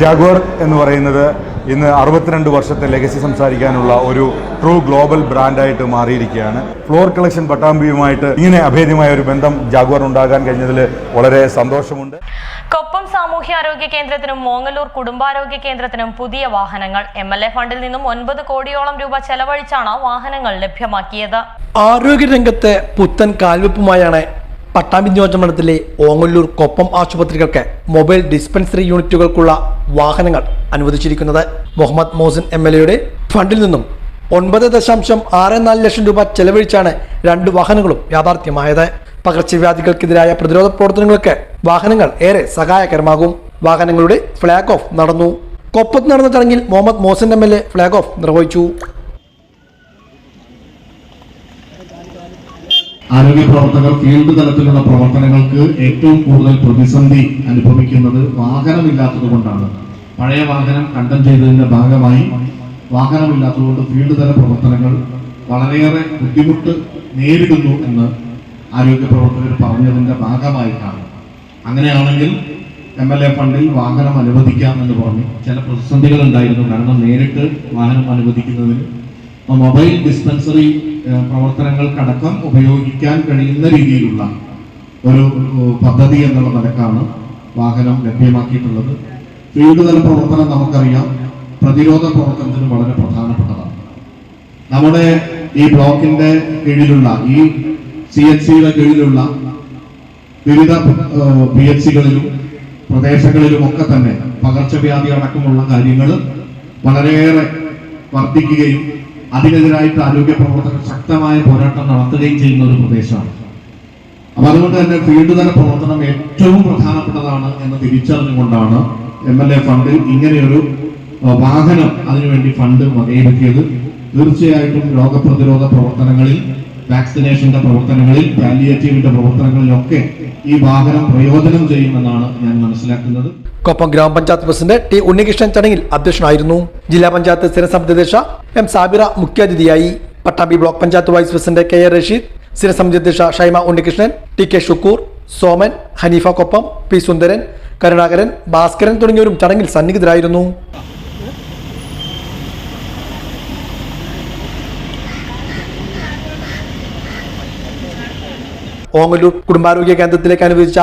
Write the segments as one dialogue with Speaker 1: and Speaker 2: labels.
Speaker 1: Jaguar എന്ന് പറയുന്നത് ഇന്ന് അറുപത്തിരണ്ട് വർഷത്തെ ലെഗസി സംസാരിക്കാനുള്ള ഒരു ട്രൂ ഗ്ലോബൽ ബ്രാൻഡായിട്ട് മാറിയിരിക്കുകയാണ്. ഫ്ലോർ കളക്ഷൻ പട്ടാമ്പിയുമായിട്ട് ഇങ്ങനെ അഭേദ്യമായ ഒരു ബന്ധം ജാഗ്വർ ഉണ്ടാകാൻ കഴിഞ്ഞതിൽ വളരെ സന്തോഷമുണ്ട്.
Speaker 2: കൊപ്പം സാമൂഹ്യാരോഗ്യ കേന്ദ്രത്തിനും മോങ്ങല്ലൂർ കുടുംബാരോഗ്യ കേന്ദ്രത്തിനും പുതിയ വാഹനങ്ങൾ. എം എൽ എ ഫണ്ടിൽ നിന്നും ഒൻപത് കോടിയോളം രൂപ ചെലവഴിച്ചാണ് വാഹനങ്ങൾ ലഭ്യമാക്കിയത്.
Speaker 3: ആരോഗ്യരംഗത്തെ പുത്തൻ കാൽവെപ്പുമായാണ് പട്ടാമ്പി നിയോജകമണ്ഡലത്തിലെ ഓങ്ങല്ലൂർ കൊപ്പം ആശുപത്രികൾക്ക് മൊബൈൽ ഡിസ്പെൻസറി യൂണിറ്റുകൾക്കുള്ള വാഹനങ്ങൾ അനുവദിച്ചിരിക്കുന്നത്. മുഹമ്മദ് മോസിൻ എം എൽ എയുടെ ഫണ്ടിൽ നിന്നും ഒൻപത് ദശാംശം ആറ് നാല് ലക്ഷം രൂപ ചെലവഴിച്ചാണ് രണ്ട് വാഹനങ്ങളും യാഥാർത്ഥ്യമായത്. പകർച്ചവ്യാധികൾക്കെതിരായ പ്രതിരോധ പ്രവർത്തനങ്ങൾക്ക് വാഹനങ്ങൾ ഏറെ സഹായകരമാകും. വാഹനങ്ങളുടെ ഫ്ളാഗ് ഓഫ് നടന്നു. കൊപ്പത്ത് നടന്ന ചടങ്ങിൽ Muhammad Mohsin M L A flag off നിർവഹിച്ചു.
Speaker 4: ആരോഗ്യ പ്രവർത്തകർ ഫീൽഡ് തലത്തിലുള്ള പ്രവർത്തനങ്ങൾക്ക് ഏറ്റവും കൂടുതൽ പ്രതിസന്ധി അനുഭവിക്കുന്നത് വാഹനമില്ലാത്തത് കൊണ്ടാണ്. പഴയ വാഹനം കണ്ടം ചെയ്തതിന്റെ ഭാഗമായി വാഹനമില്ലാത്തതുകൊണ്ട് ഫീൽഡ് തല പ്രവർത്തനങ്ങൾ വളരെയേറെ ബുദ്ധിമുട്ട് നേരിടുന്നു എന്ന് ആരോഗ്യ പ്രവർത്തകർ പറഞ്ഞതിന്റെ ഭാഗമായിട്ടാണ്. അങ്ങനെയാണെങ്കിൽ എം എൽ എ ഫണ്ടിൽ വാഹനം അനുവദിക്കാം എന്ന് പറഞ്ഞു ചില പ്രതിസന്ധികൾ ഉണ്ടായിരുന്നു. കാരണം നേരിട്ട് വാഹനം അനുവദിക്കുന്നതിന് മൊബൈൽ ഡിസ്പെൻസറി പ്രവർത്തനങ്ങൾക്കടക്കം ഉപയോഗിക്കാൻ കഴിയുന്ന രീതിയിലുള്ള ഒരു പദ്ധതി എന്നുള്ള നിലക്കാണ് വാഹനം ലഭ്യമാക്കിയിട്ടുള്ളത്. ഫീൽഡ് തല പ്രവർത്തനം നമുക്കറിയാം. പ്രതിരോധ പ്രവർത്തനത്തിന് വളരെ പ്രധാനപ്പെട്ടതാണ്. നമ്മുടെ ഈ ബ്ലോക്കിന്റെ കീഴിലുള്ള ഈ സി എച്ച് സിയുടെ കീഴിലുള്ള വിവിധ പി എച്ച് സികളിലും പ്രദേശങ്ങളിലും ഒക്കെ തന്നെ പകർച്ചവ്യാധി അടക്കമുള്ള കാര്യങ്ങൾ വളരെയേറെ വർദ്ധിക്കുകയും അതിനെതിരായിട്ട് ആരോഗ്യ പ്രവർത്തകർ ശക്തമായ പോരാട്ടം നടത്തുകയും ചെയ്യുന്ന ഒരു പ്രദേശമാണ്. അപ്പൊ അതുകൊണ്ട് തന്നെ ഫീൽഡ് തല പ്രവർത്തനം ഏറ്റവും പ്രധാനപ്പെട്ടതാണ് എന്ന് തിരിച്ചറിഞ്ഞുകൊണ്ടാണ് എം എൽ എ ഫണ്ടിൽ ഇങ്ങനെയൊരു വാഹനം അതിനുവേണ്ടി ഫണ്ട് വകയിരുത്തിയത്. തീർച്ചയായിട്ടും രോഗപ്രതിരോധ പ്രവർത്തനങ്ങളിൽ വാക്സിനേഷന്റെ പ്രവർത്തനങ്ങളിൽ പാലിയേറ്റീവിന്റെ പ്രവർത്തനങ്ങളിലൊക്കെ ഈ വാഹനം പ്രയോജനം ചെയ്യുമെന്നാണ് ഞാൻ മനസ്സിലാക്കുന്നത്.
Speaker 3: കൊപ്പം ഗ്രാമപഞ്ചായത്ത് പ്രസിഡന്റ് ടി ഉണ്ണികൃഷ്ണൻ ചടങ്ങിൽ അധ്യക്ഷനായിരുന്നു. ജില്ലാ പഞ്ചായത്ത് സ്ഥിരസമിതി അധ്യക്ഷ എം സാബിറ മുഖ്യാതിഥിയായി. Pattambi block panchayat vice president K A Rasheed സ്ഥിരസമിതി അധ്യക്ഷ Shaima Unnikrishnan T K Shukoor Soman Haneefa Koppam P Sundaran Karunakaran Bhaskaran തുടങ്ങിയവരും ചടങ്ങിൽ സന്നിഹിതരായിരുന്നു. ഓങ്ങല്ലൂർ കുടുംബാരോഗ്യ കേന്ദ്രത്തിലേക്ക് അനുവദിച്ച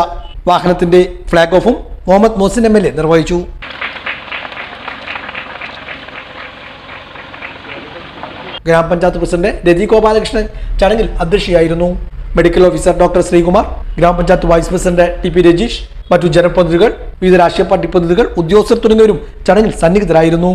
Speaker 3: വാഹനത്തിന്റെ flag ഓഫും Muhammad Mohsin M L A നിർവഹിച്ചു. ഗ്രാമപഞ്ചായത്ത് പ്രസിഡന്റ് രതി ഗോപാലകൃഷ്ണൻ ചടങ്ങിൽ അധ്യക്ഷയായിരുന്നു. മെഡിക്കൽ ഓഫീസർ ഡോക്ടർ ശ്രീകുമാർ ഗ്രാമപഞ്ചായത്ത് vice president T P Rajeesh മറ്റു ജനപ്രതിനിധികൾ വിവിധ രാഷ്ട്രീയ പാർട്ടി പ്രതിനിധികൾ ഉദ്യോഗസ്ഥർ തുടങ്ങിയവരും ചടങ്ങിൽ സന്നിഹിതരായിരുന്നു.